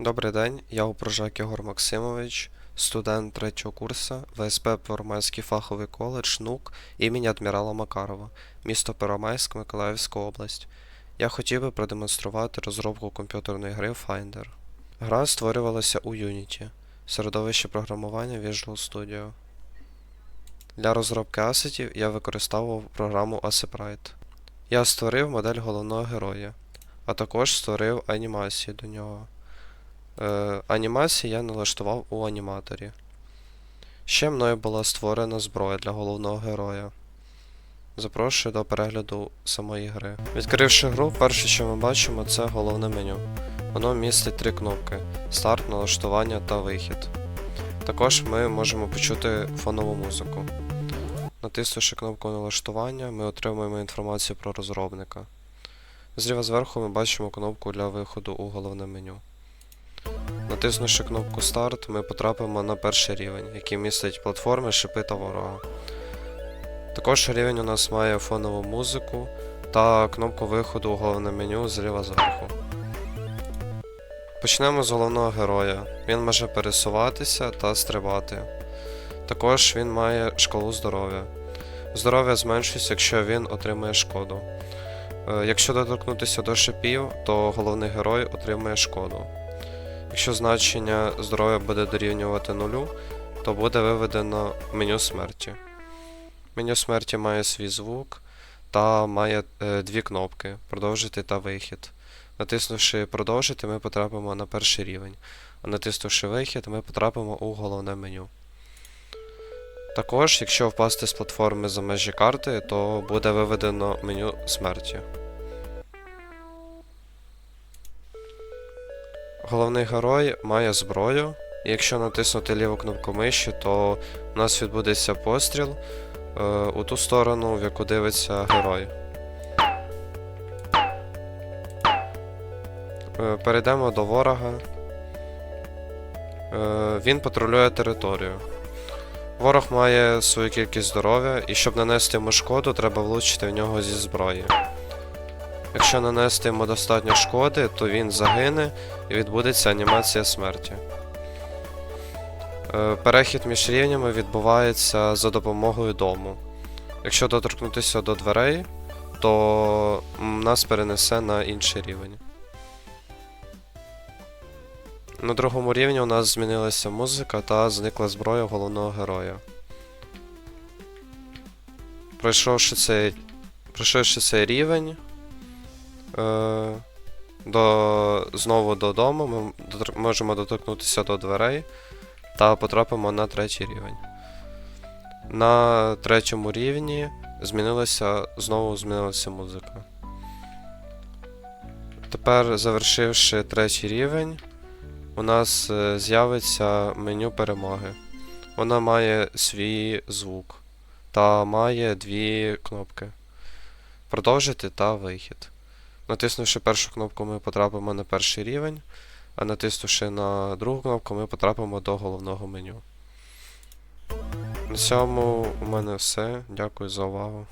Добрий день, я Упрожак Єгор Максимович, студент третього курсу ВСП Первомайський фаховий коледж НУК імені адмірала Макарова, місто Первомайськ, Миколаївська область. Я хотів би продемонструвати розробку комп'ютерної гри Finder. Гра створювалася у Unity, середовище програмування Visual Studio. Для розробки асетів я використовував програму Asseprite. Я створив модель головного героя, а також створив анімації до нього. Е, анімації я налаштував у аніматорі. Ще мною була створена зброя для головного героя. Запрошую до перегляду самої гри. Відкривши гру, перше, що ми бачимо, це головне меню. Воно містить три кнопки: старт, налаштування та вихід. Також ми можемо почути фонову музику. Натиснувши кнопку налаштування, ми отримуємо інформацію про розробника. Зліва зверху ми бачимо кнопку для виходу у головне меню. Натиснувши кнопку Старт, ми потрапимо на перший рівень, який містить платформи, шипи та ворога. Також рівень у нас має фонову музику та кнопку виходу у головне меню зліва зверху. Почнемо з головного героя. Він може пересуватися та стрибати. Також він має шкалу здоров'я. Здоров'я зменшується, якщо він отримує шкоду. Е, Якщо доторкнутися до шипів, то головний герой отримує шкоду. Якщо значення здоров'я буде дорівнювати нулю, то буде виведено меню смерті. Меню смерті має свій звук та має е, дві кнопки продовжити та вихід. Натиснувши продовжити, ми потрапимо на перший рівень, а натиснувши вихід, ми потрапимо у головне меню. Також, якщо впасти з платформи за межі карти, то буде виведено меню смерті. Головний герой має зброю, і якщо натиснути ліву кнопку миші, то у нас відбудеться постріл е, у ту сторону, в яку дивиться герой. Е, перейдемо до ворога. Е, він патрулює територію. Ворог має свою кількість здоров'я, і щоб нанести йому шкоду, треба влучити в нього зі зброї. Якщо нанести йому достатньо шкоди, то він загине і відбудеться анімація смерті. Е, Перехід між рівнями відбувається за допомогою дому. Якщо доторкнутися до дверей, то нас перенесе на інший рівень. На другому рівні у нас змінилася музика та зникла зброя головного героя. Пройшовши цей, пройшовши цей рівень, е, до, знову додому, ми можемо доторкнутися до дверей та потрапимо на третій рівень. На третьому рівні змінилася, знову змінилася музика. Тепер, завершивши третій рівень, у нас е, з'явиться меню перемоги. Вона має свій звук та має дві кнопки: продовжити та вихід. Натиснувши першу кнопку, ми потрапимо на перший рівень, а натиснувши на другу кнопку, ми потрапимо до головного меню. На цьому у мене все. Дякую за увагу.